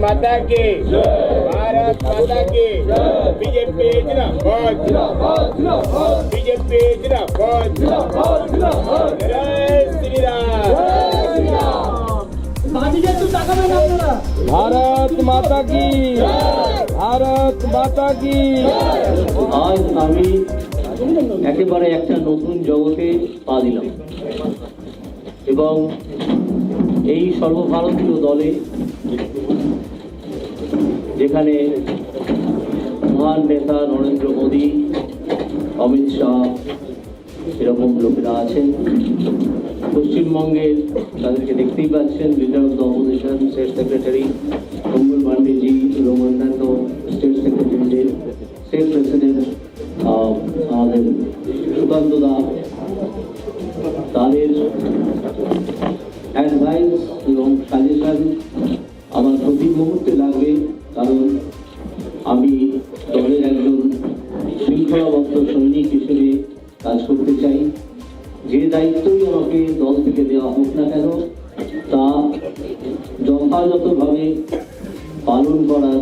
माता की भारत माता की बीजेपी जिंदाबाद बीजेपी जिंदाबाद जय श्री राम বাদিকে একটু তাকাবেন আপনারা ভারত মাতা কি ভারত মাতা কি আজ আমি একেবারে একটা নতুন জগতে পা দিলাম এবং এই সর্বভারতীয় দলে যেখানে মহান নেতা নরেন্দ্র মোদী, অমিত শাহ, এরকম লোকেরা আছেন। পশ্চিমবঙ্গের তাদেরকে দেখতেই পাচ্ছেন leader of the opposition state secretary, Mangal Pandeji এবং অন্যান্য অ্যাডভাইস এবং সাজেশন আমার প্রতি মুহূর্তে লাগবে, কারণ আমি দলের একজন শৃঙ্খলাবদ্ধ সৈনিক হিসেবে কাজ করতে চাই। যে দায়িত্বই আমাকে দল থেকে দেওয়া হোক না কেন, তা যথাযথভাবে পালন করার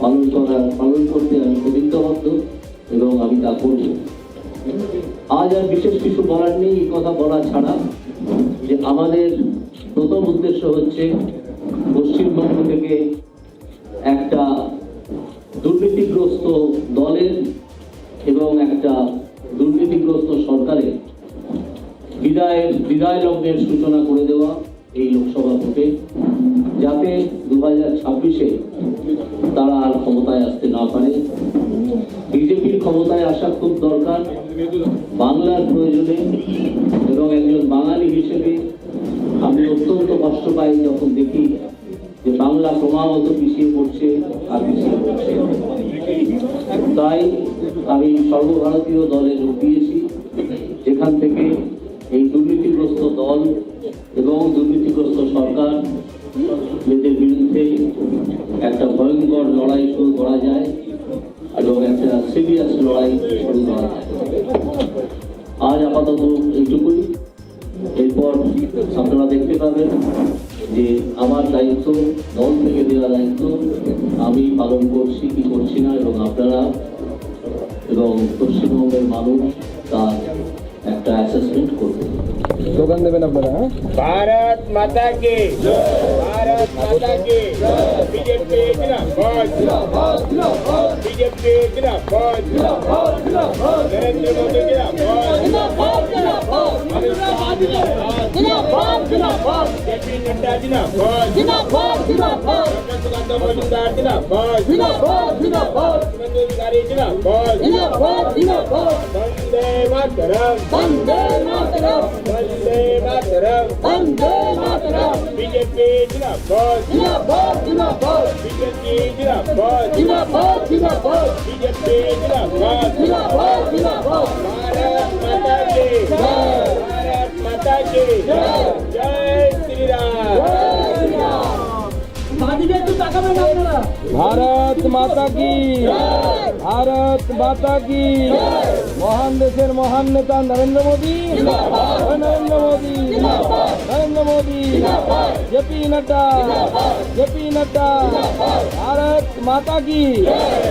পালন করার, পালন করতে আমি প্রতিজ্ঞাবদ্ধ এবং আমি তা করব। আজ আর বিশেষ কিছু বলার নেই, এই কথা বলা ছাড়া। যে আমাদের প্রথম উদ্দেশ্য হচ্ছে পশ্চিমবঙ্গ থেকে একটা দুর্নীতিগ্রস্ত দলের এবং একটা দুর্নীতিগ্রস্ত সরকারের বিদায়ের, বিদায় লগ্নের সূচনা করে দেওয়া এই লোকসভা ভোটে, যাতে দু হাজার ছাব্বিশে তারা আর ক্ষমতায় আসতে না পারে। বিজেপির ক্ষমতায় আসা খুব দরকার। বাংলার প্রয়োজনে পাই যখন দেখি যে বাংলা ক্রমাগত পিছিয়ে পড়ছে আর পিছিয়ে পড়ছে। তাই আমি সর্বভারতীয় দলে যোগ দিয়েছি। যেখান থেকে এই দুর্নীতিগ্রস্ত দল এবং দুর্নীতিগ্রস্ত সরকার এদের বিরুদ্ধে একটা ভয়ঙ্কর লড়াই শুরু করা যায় এবং একটা সিরিয়াস লড়াই শুরু করা যায়। আজ আপাতত এইটুকুই। এরপর আপনারা দেখতে পাবেন যে আমার দায়িত্ব দল থেকে দেওয়া দায়িত্ব আমি পালন করছি কি করছি না এবং আপনারা এবং পশ্চিমবঙ্গের মানুষ তার একটা অ্যাসেসমেন্ট করবে স্লোগান দেবেন আপনারা হ্যাঁ? ভারত মাতা কে ভারত মাতা কে বিজেপি বিজেপি जेपी नड्डा जिंदाबाद डॉक्टर सुकांत मजुमदार जिंदाबाद सुमंत अधिकारी जिंदाबाद वंदे मातरम वंदे मातरम बीजेपी जिंदाबाद बीजेपी जिंदाबाद बीजेपी जिंदाबाद भारत माता की भारत माता की जय ভারত মাতা কি? ভারত মাতা কি? মহান দেশের মহান নেতা নরেন্দ্র মোদী। নরেন্দ্র মোদী। নরেন্দ্র মোদী। জেপি নড্ডা। জেপি নড্ডা। ভারত মাতা কি?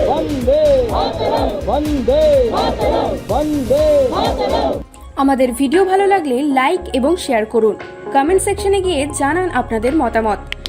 বন্দে। বন্দে। বন্দে। আমাদের ভিডিও ভালো লাগলে লাইক এবং শেয়ার করুন। কমেন্ট সেকশনে গিয়ে জানান আপনাদের মতামত।